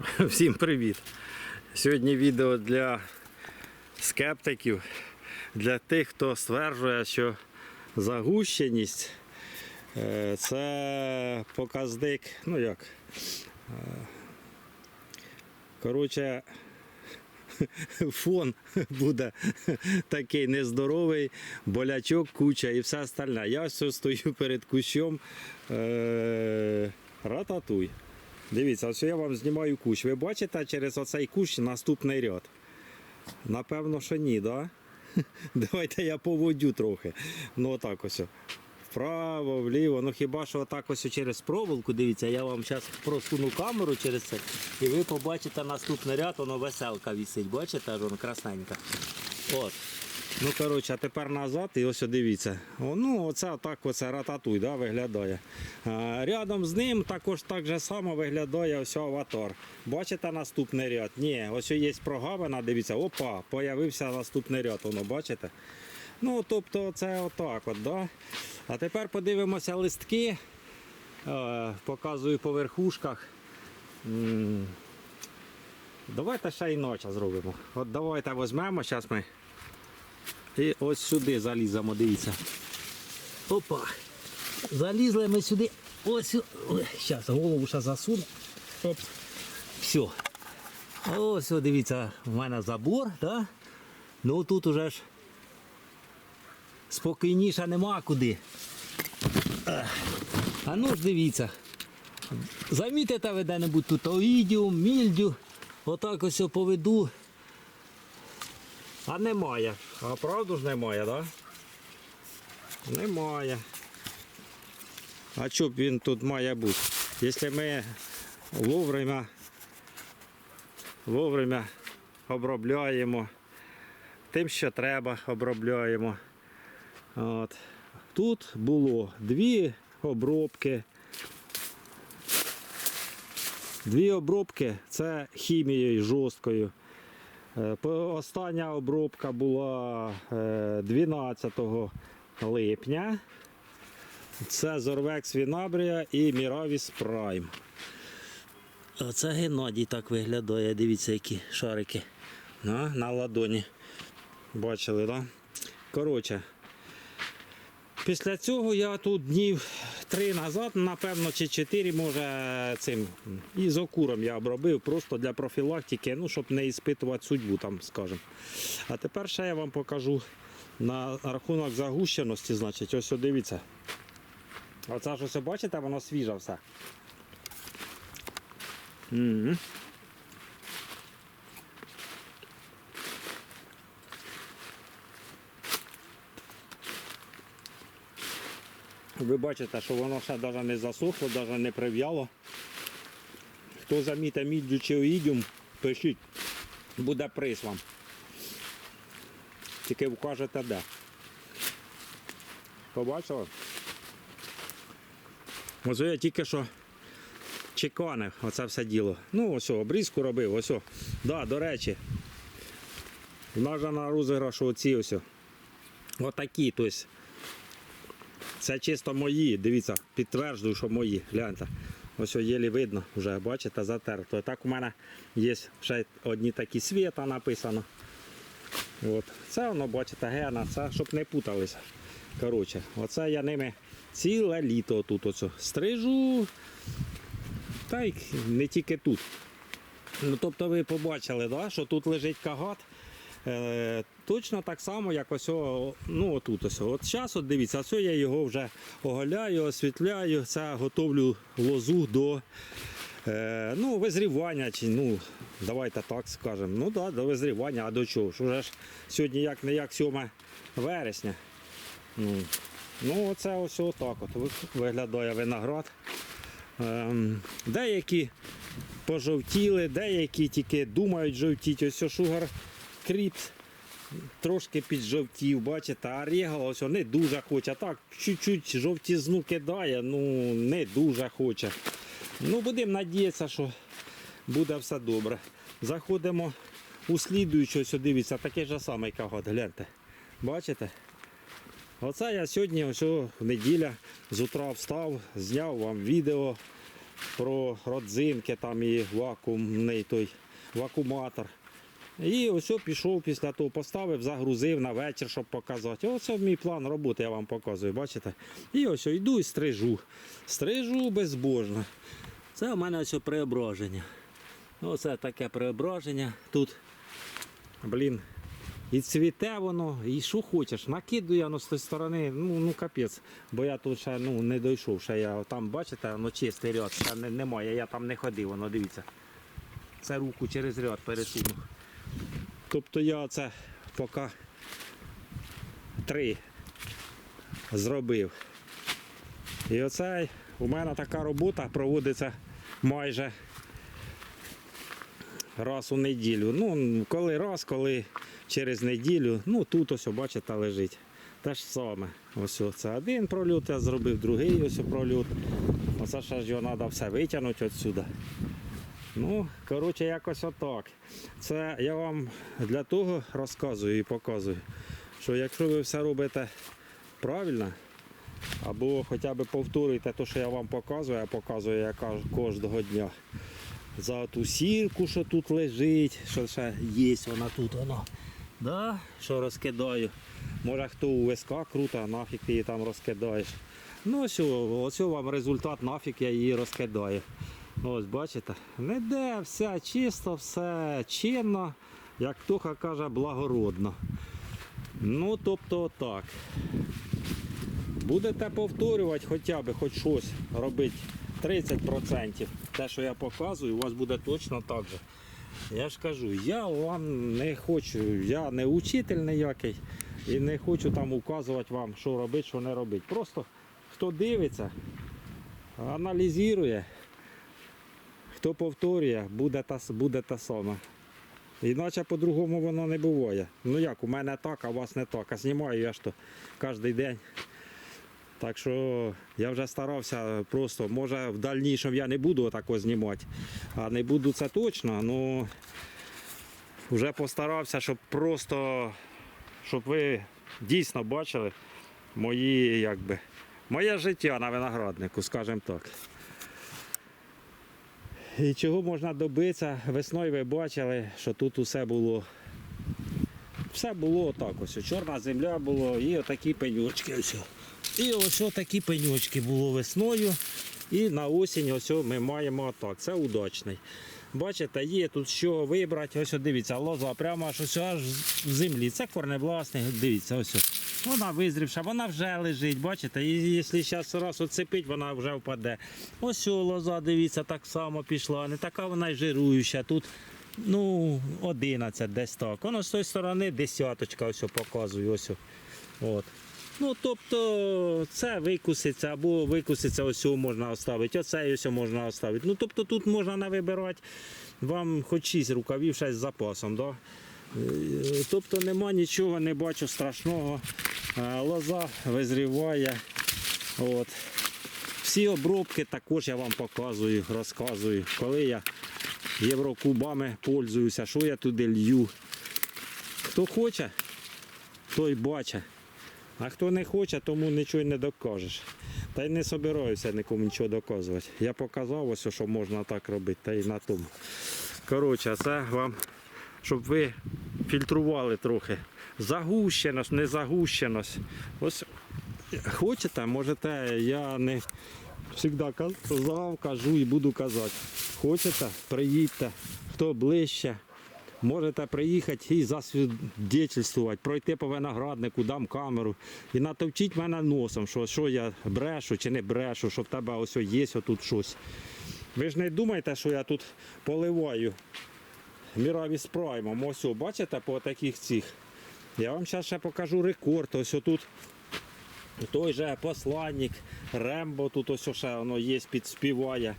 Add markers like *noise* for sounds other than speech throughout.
*laughs* Всім привіт! Сьогодні відео для скептиків, для тих, хто стверджує, що загущеність е, це показник, ну як. е, Коротше, *laughs* фон буде *laughs* такий нездоровий, болячок, куча і все остальне. Я ось стою перед кущом е, рататуй. Дивіться, ось я вам знімаю кущ. Ви бачите через оцей кущ наступний ряд? Напевно, що ні, да? *laughs* Давайте я поводю трохи. Ну отак ось. Вправо, вліво. Ну хіба що отак ось через проволоку, дивіться, я вам зараз просуну камеру через це. І ви побачите наступний ряд, воно веселка висить. Бачите, воно красненька. От. Ну, коротше, а тепер назад і ось дивіться. О, ну, оце так оце рататуй да, виглядає. А, рядом з ним також так же само виглядає ось аватар. Бачите наступний ряд? Ні, ось є прогавина, дивіться, опа, появився наступний ряд, воно бачите? Ну, тобто це отак от, да? А тепер подивимося листки. Е, показую по верхушках. Давайте ще інакше зробимо. От давайте візьмемо, зараз ми і ось сюди заліземо, дивіться. Опа. Залізли ми сюди. Ось. Зараз голову ще засуну. Оп. Все. Ось, дивіться, в мене забор, да? Ну тут уже ж спокійніше нема куди. А ну ж дивіться. Замітите ви де-небудь тут оїдіум, мільдю. Отак ось поведу. А немає. А правду ж немає, так? Да? Немає. А що б він тут має бути? Якщо ми вовремя, вовремя обробляємо, тим, що треба, обробляємо. От. Тут було дві обробки. Дві обробки це хімією жорсткою. Е, Остання обробка була е, 12 липня. Це Зорвекс Вінабрія і Міравіс Прайм. Оце Геннадій так виглядає. Дивіться, які шарики на, на ладоні. Бачили, так? Да? Коротше, Після цього я тут днів три назад, напевно, чи чотири, може, цим ізокуром я обробив просто для профілактики, ну, щоб не іспитувати судьбу, там, скажімо. А тепер ще я вам покажу на рахунок загущеності, значить, ось дивіться. Оце ж ось бачите, воно свіже все. Мгм. Ви бачите, що воно ще навіть не засохло, навіть не прив'яло. Хто замітить міддю чи оїдіум, пишіть, буде приз вам. Тільки вкажете де. Побачили? Ось я тільки що чеканив оце все діло. Ну ось, обрізку робив, ось. Да, до речі. В нас же на розіграшу оці ось. Отакі, тобто. Це чисто мої, дивіться, підтверджую, що мої. Гляньте. Ось єлі видно, вже бачите, затерто. Так у мене є ще одні такі світа написано. От. Це воно, бачите, гена, це щоб не путалися. Коротше, оце я ними ціле літо тут оце стрижу. Та й не тільки тут. Ну, тобто ви побачили, да, що тут лежить кагат. Е, точно так само, як ось ну, отут ось. От зараз, от дивіться, ось я його вже оголяю, освітляю, це готовлю лозу до е, ну, визрівання. Чи, ну, давайте так скажемо. Ну да, до визрівання, а до чого? ж? Уже ж сьогодні як не як 7 вересня. Ну, ну оце ось отак от виглядає виноград. Ем, деякі пожовтіли, деякі тільки думають жовтіть. Ось шугар кріпс трошки піджовтів, бачите, а регал ось не дуже хоче. Так, чуть-чуть жовтізну кидає, ну не дуже хоче. Ну, будемо надіятися, що буде все добре. Заходимо у слідуючу, ось дивіться, такий же самий кагот, гляньте. Бачите? Оце я сьогодні, ось неділя, з утра встав, зняв вам відео. про родзинки, там і вакуумний той вакууматор. І ось пішов після того, поставив, загрузив на вечір, щоб показати. Оце мій план роботи, я вам показую, бачите? І ось йду і стрижу. Стрижу безбожно. Це у мене ось преображення. Оце таке преображення. Тут, блін, і цвіте воно, і що хочеш. Накидую воно з тої сторони, ну, ну капець. Бо я тут ще ну, не дійшов. Ще я там, бачите, воно чистий ряд, ще не, немає, я там не ходив, воно дивіться. Це руку через ряд пересунув. Тобто я це поки три зробив. І оце у мене така робота проводиться майже раз у неділю. Ну, коли раз, коли через неділю. Ну тут ось, бачите, лежить. Те ж саме. Ось це один прольот я зробив, другий ось прольот. Оце ще ж його треба все витягнути відсюди. Ну, коротше, якось отак. Це я вам для того розказую і показую, що якщо ви все робите правильно, або хоча б повторюєте те, що я вам показую, я показую я кожного дня. За ту сірку, що тут лежить, що ще є вона тут, воно. Да? Що розкидаю. Може хто у ВСК круто, нафіг ти її там розкидаєш. Ну ось, ось вам результат, нафіг я її розкидаю. Ось бачите, не де все чисто, все чинно, як Тоха каже, благородно. Ну, тобто так. Будете повторювати хоча б хоч щось робити 30%. Те, що я показую, у вас буде точно так же. Я ж кажу, я вам не хочу, я не учитель ніякий і не хочу там указувати вам, що робити, що не робити. Просто хто дивиться, аналізує, хто повторює, буде та, буде та сама. Іначе по-другому воно не буває. Ну як, у мене так, а у вас не так. А знімаю я ж то кожен день. Так що я вже старався просто, може в дальнішому я не буду отако знімати, а не буду це точно, але вже постарався, щоб просто, щоб ви дійсно бачили мої, якби, моє життя на винограднику, скажімо так. І чого можна добитися? Весною ви бачили, що тут усе було. Все було отак ось. Чорна земля було і отакі пенючки. Ось. І ось такі пенючки було весною. І на осінь ось ми маємо отак. Це удачний. Бачите, є тут що вибрати. Ось дивіться, лоза прямо аж аж в землі. Це корнебласний. Дивіться, ось. Вона визрівша, вона вже лежить, бачите, і якщо зараз раз оцепить, вона вже впаде. Ось лоза, дивіться, так само пішла. Не така вона й жируюча. Тут ну, 11 десь так. Воно з тої сторони десяточка ось показую. Ось. От. Ну, тобто це викуситься або викуситься, ось можна оставити, оце ось можна оставити. Ну, тобто тут можна не вибирати вам хоч 6 рукавів, ще з запасом. Да? Е, Тобто нема нічого, не бачу страшного. Лоза визріває. От. Всі обробки також я вам показую, розказую, коли я єврокубами пользуюся, що я туди лью. Хто хоче, той бачить. А хто не хоче, тому нічого не докажеш. Та й не собираюся нікому нічого доказувати. Я показав ось, що можна так робити, та й на тому. Коротше, це вам, щоб ви фільтрували трохи. Загущеність, не загущеність. Ось хочете, можете, я не завжди казав, кажу і буду казати. Хочете, приїдьте, хто ближче. Можете приїхати і засвідчити, пройти по винограднику, дам камеру і натовчіть мене носом, що, що я брешу чи не брешу, що в тебе ось є отут щось. Ви ж не думаєте, що я тут поливаю міраві з праймом. Ось, бачите, по таких цих. Я вам зараз ще покажу рекорд. Ось тут той же посланник, Рембо, тут ось ще воно є, підспіває.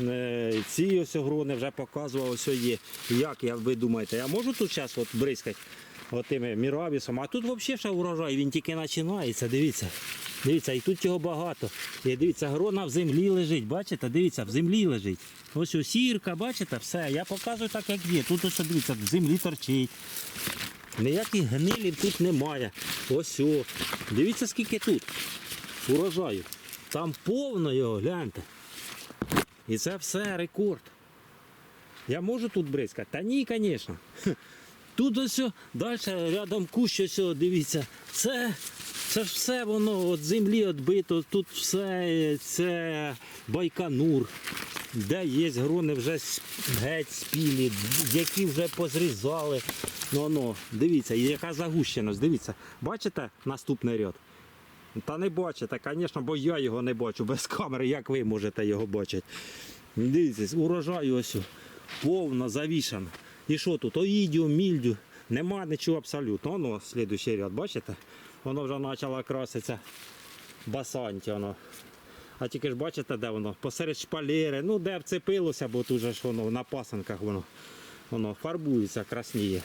Е, Ці ось грони вже показував, ось є. Як я, ви думаєте, я можу тут зараз бризкати отими міравісом, а тут взагалі ще урожай, він тільки починається, дивіться. Дивіться, і тут його багато. І дивіться, грона в землі лежить, бачите? Дивіться, в землі лежить. Ось сірка, бачите, все. Я показую так, як є. Тут ось дивіться, в землі торчить. Ніяких гнилів тут немає. Ось о. Дивіться, скільки тут урожаю. Там повно його, гляньте. І це все рекорд. Я можу тут бризкати? Та ні, звісно. *laughs* Тут ось далі рядом кущ, ось, дивіться. Це, це ж все воно від землі відбито. Тут все це байканур. Де є грони вже геть спілі, які вже позрізали. Ну, ну, дивіться, яка загущеність, дивіться. Бачите наступний ряд? Та не бачите, звісно, бо я його не бачу без камери, як ви можете його бачити. Дивіться, урожаю ось повно завішано. І що тут? Оїдіо, мільдю. Нема нічого абсолютно. Воно, слідуючий ряд, бачите? Воно вже почало краситися басанті. Воно. А тільки ж бачите, де воно? Посеред шпалери, ну де вцепилося, бо тут же ж воно на пасанках воно, воно фарбується, красніє.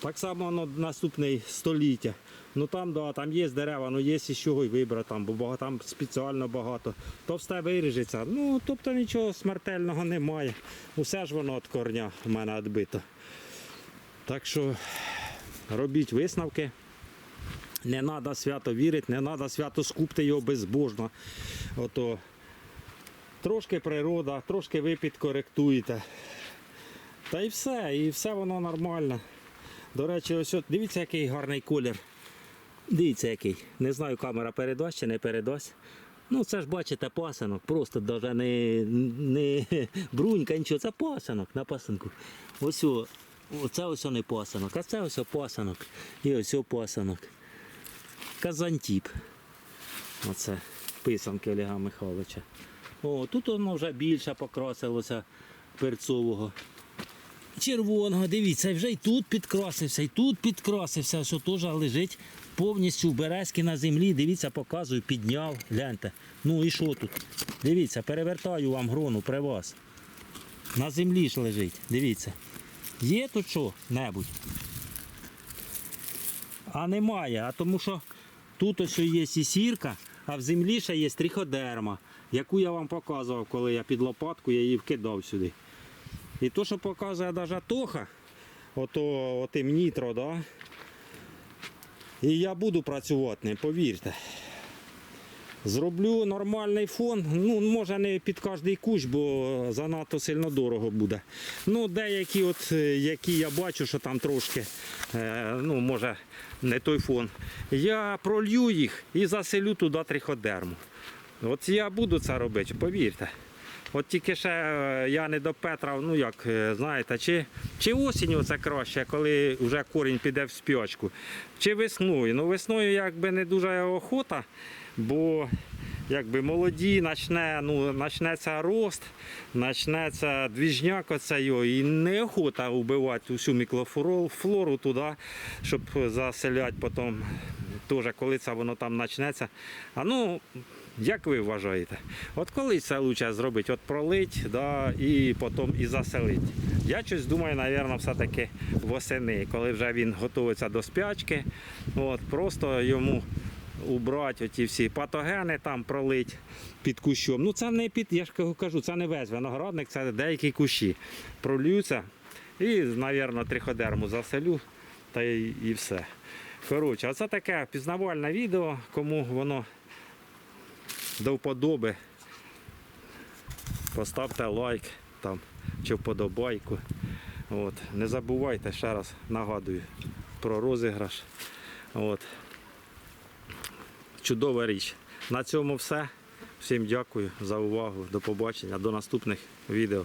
Так само воно наступне століття. Ну там, да, там є дерева, ну є з чого й вибрати, там, бо там спеціально багато. То все виріжеться. Ну, тобто нічого смертельного немає. Усе ж воно від корня в мене відбито. Так що робіть висновки. Не треба свято вірити, не треба свято скупти його безбожно. Ото трошки природа, трошки ви підкоректуєте. Та і все, і все воно нормально. До речі, ось от, дивіться, який гарний колір. Дивіться який. Не знаю, камера передасть чи не передасть. Ну, це ж бачите, пасинок, просто навіть не, не *laughs* брунька, нічого, це пасинок на пасинку. Ось о, оце ось не пасинок, а це ось о пасинок. І ось о пасинок. Казантіп. Оце писанки Олега Михайловича. О, тут воно вже більше покрасилося перцового. Червоного, дивіться, вже і тут підкрасився, і тут підкрасився, що теж лежить повністю в березки на землі. Дивіться, показую, підняв. Гляньте. Ну і що тут? Дивіться, перевертаю вам грону при вас. На землі ж лежить. Дивіться. Є тут що небудь? А немає, а тому що тут ось є і сірка, а в землі ще є триходерма, яку я вам показував, коли я під лопатку я її вкидав сюди. І то, що показує навіть Тоха, ото отим нітро, да? і я буду працювати ним, повірте. Зроблю нормальний фон. Ну, може не під кожний кущ, бо занадто сильно дорого буде. Ну, деякі, от, е, які я бачу, що там трошки, е, ну, може, не той фон. Я пролью їх і заселю туди триходерму. От я буду це робити, повірте. От тільки ще е, я не до Петра, ну як е, знаєте, чи, чи осінню це краще, коли вже корінь піде в спячку, чи весною. Ну весною якби не дуже охота, бо якби молоді, почне, ну, почнеться рост, почнеться двіжняк його, і неохота вбивати усю мікрофлору туди, щоб заселяти потім. Теж коли це воно там почнеться. А ну, як ви вважаєте? От коли це краще зробити? От пролить да, і потім і заселити. Я щось думаю, напевно, все-таки восени, коли вже він готується до спячки, от, просто йому убрати оті всі патогени, там пролить під кущом. Ну це не під, я ж кажу, це не весь виноградник, це деякі кущі. Пролються і, мабуть, триходерму заселю та і все. Коротше, оце таке пізнавальне відео, кому воно до вподоби. Поставте лайк там чи вподобайку. От. Не забувайте, ще раз нагадую про розіграш. От. Чудова річ. На цьому все. Всім дякую за увагу. До побачення. До наступних відео.